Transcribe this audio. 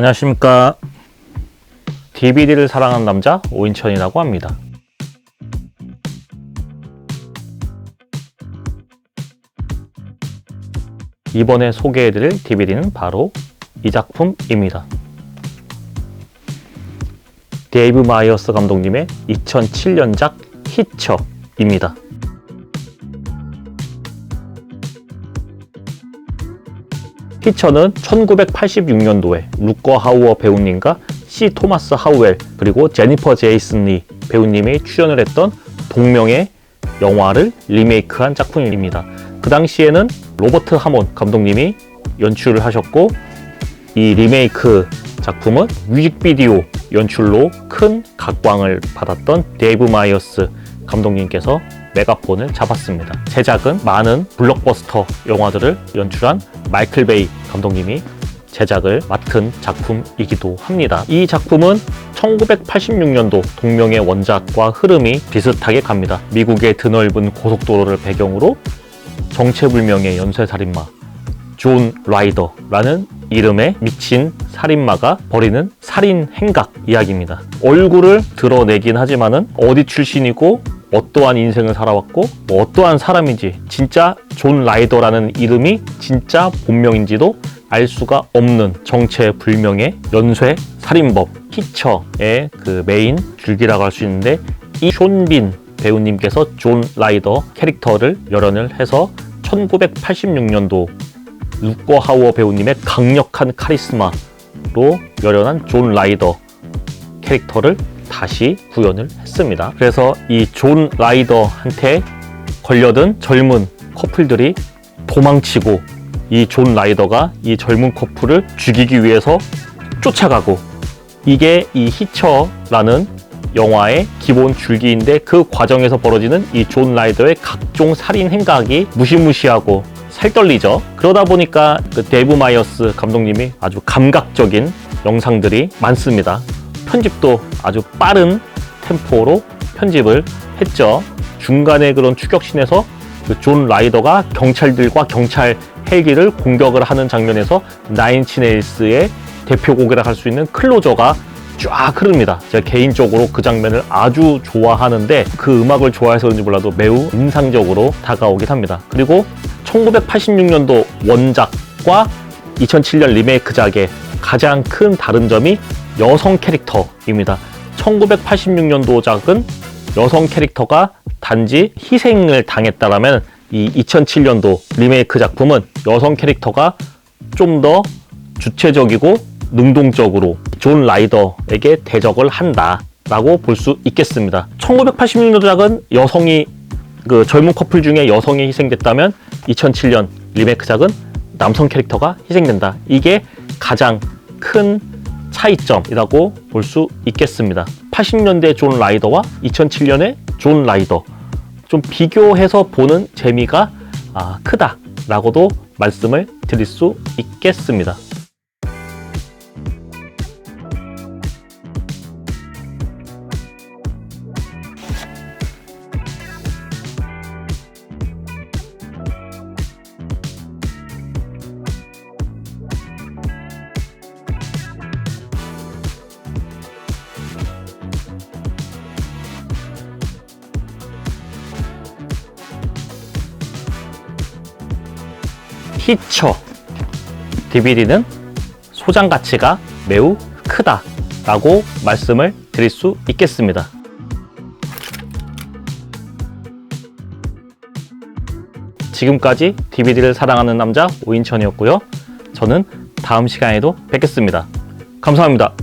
안녕하십니까. DVD를 사랑하는 남자 오인천이라고 합니다. 이번에 소개해드릴 DVD는 바로 이 작품입니다. 데이브 마이어스 감독님의 2007년작 히처입니다. 히처는 1986년도에 루커 하우어 배우님과 시 토마스 하우엘 그리고 제니퍼 제이슨 리 배우님이 출연을 했던 동명의 영화를 리메이크한 작품입니다. 그 당시에는 로버트 하몬 감독님이 연출을 하셨고 이 리메이크 작품은 뮤직비디오 연출로 큰 각광을 받았던 데이브 마이어스 감독님께서 메가폰을 잡았습니다. 제작은 많은 블록버스터 영화들을 연출한 마이클 베이 감독님이 제작을 맡은 작품이기도 합니다. 이 작품은 1986년도 동명의 원작과 흐름이 비슷하게 갑니다. 미국의 드넓은 고속도로를 배경으로 정체불명의 연쇄살인마 존 라이더라는 이름의 미친 살인마가 벌이는 살인 행각 이야기입니다. 얼굴을 드러내긴 하지만은 어디 출신이고 어떠한 인생을 살아왔고 뭐 어떠한 사람인지 진짜 존 라이더라는 이름이 진짜 본명인지도 알 수가 없는 정체불명의 연쇄 살인범 히처의 그 메인 줄기라고 할 수 있는데 이 쇼빈 배우님께서 존 라이더 캐릭터를 열연을 해서 1986년도 루커 하우어 배우님의 강력한 카리스마로 열연한 존 라이더 캐릭터를 다시 구현을 했습니다. 그래서 이 존 라이더한테 걸려든 젊은 커플들이 도망치고 이 존 라이더가 이 젊은 커플을 죽이기 위해서 쫓아가고 이게 이 히처라는 영화의 기본 줄기인데 그 과정에서 벌어지는 이 존 라이더의 각종 살인 행각이 무시무시하고 살떨리죠. 그러다 보니까 그 데이브 마이어스 감독님이 아주 감각적인 영상들이 많습니다. 편집도 아주 빠른 템포로 편집을 했죠. 중간에 그런 추격신에서 그 존 라이더가 경찰들과 경찰 헬기를 공격을 하는 장면에서 나인치네일스의 대표곡이라 할 수 있는 클로저가 쫙 흐릅니다. 제가 개인적으로 그 장면을 아주 좋아하는데 그 음악을 좋아해서 그런지 몰라도 매우 인상적으로 다가오긴 합니다. 그리고 1986년도 원작과 2007년 리메이크작의 가장 큰 다른 점이 여성 캐릭터입니다. 1986년도작은 여성 캐릭터가 단지 희생을 당했다라면 이 2007년도 리메이크 작품은 여성 캐릭터가 좀 더 주체적이고 능동적으로 존 라이더에게 대적을 한다라고 볼 수 있겠습니다. 1986년도작은 여성이 그 젊은 커플 중에 여성이 희생됐다면 2007년 리메이크작은 남성 캐릭터가 희생된다. 이게 가장 큰 차이점이라고 볼 수 있겠습니다. 80년대 존 라이더와 2007년의 존 라이더 좀 비교해서 보는 재미가 아, 크다라고도 말씀을 드릴 수 있겠습니다. 히처 DVD는 소장 가치가 매우 크다 라고 말씀을 드릴 수 있겠습니다. 지금까지 DVD를 사랑하는 남자 오인천이었고요. 저는 다음 시간에도 뵙겠습니다. 감사합니다.